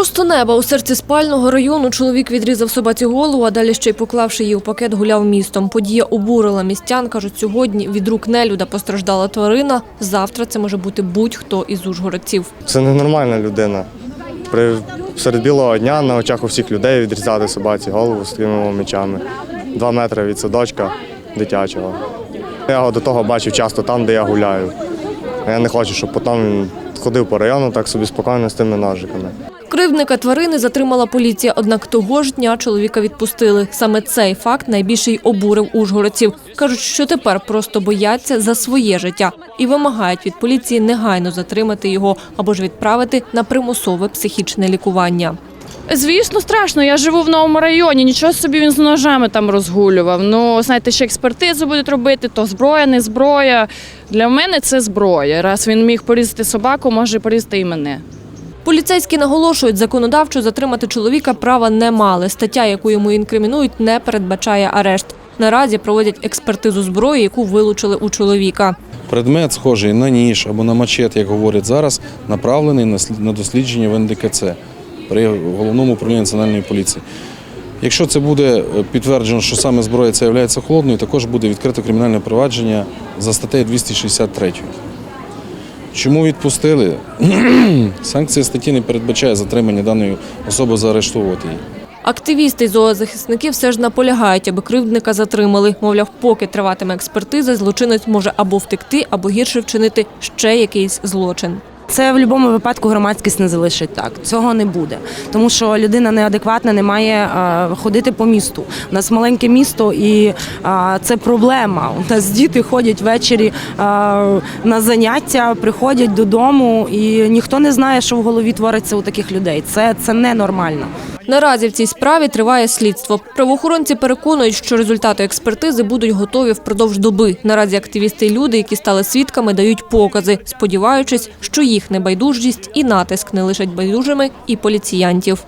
Просто неба у серці спального району чоловік відрізав собаці голову, а далі ще й поклавши її у пакет, гуляв містом. Подія обурила містян. кажуть, сьогодні від рук нелюда постраждала тварина. Завтра це може бути будь-хто із ужгородців. Це ненормальна людина. При серед білого дня на очах у всіх людей відрізати собаці голову з такими мечами. Два метри від садочка дитячого. Я його до того бачив часто там, де я гуляю. Я не хочу, щоб потім він ходив по району так собі спокійно з тими ножиками. Кривдника тварини затримала поліція, однак того ж дня чоловіка відпустили. Саме цей факт найбільше й обурив ужгородців. Кажуть, що тепер просто бояться за своє життя і вимагають від поліції негайно затримати його або ж відправити на примусове психічне лікування. Звісно, страшно. Я живу в новому районі. Нічого собі він з ножами там розгулював. Ну, знаєте, ще експертизу будуть робити, то зброя, не зброя. Для мене це зброя. Раз він міг порізати собаку, може порізати і мене. Поліцейські наголошують, законодавчо затримати чоловіка права не мали. Стаття, яку йому інкримінують, не передбачає арешт. Наразі проводять експертизу зброї, яку вилучили у чоловіка. Предмет, схожий на ніж або на мачет, як говорять зараз, направлений на слід- на дослідження в НДКЦ при головному управлінні національної поліції. Якщо це буде е, підтверджено, що саме зброя це є холодною, також буде відкрито кримінальне провадження за статтею 263. Чому відпустили? Санкція статті не передбачає затримання даної особи заарештовувати її. Активісти зоозахисники все ж наполягають, аби кривдника затримали. Мовляв, поки триватиме експертиза, злочинець може або втекти, або гірше вчинити ще якийсь злочин. Це в будь-якому випадку громадськість не залишить так. Цього не буде. Тому що людина неадекватна не має е, ходити по місту. У нас маленьке місто і е, це проблема. У нас діти ходять ввечері е, на заняття, приходять додому, і ніхто не знає, що в голові твориться у таких людей. Це, це ненормально. Наразі в цій справі триває слідство. Правоохоронці переконують, що результати експертизи будуть готові впродовж доби. Наразі активісти і люди, які стали свідками, дають покази, сподіваючись, що їх небайдужість і натиск не лишать байдужими і поліціянтів.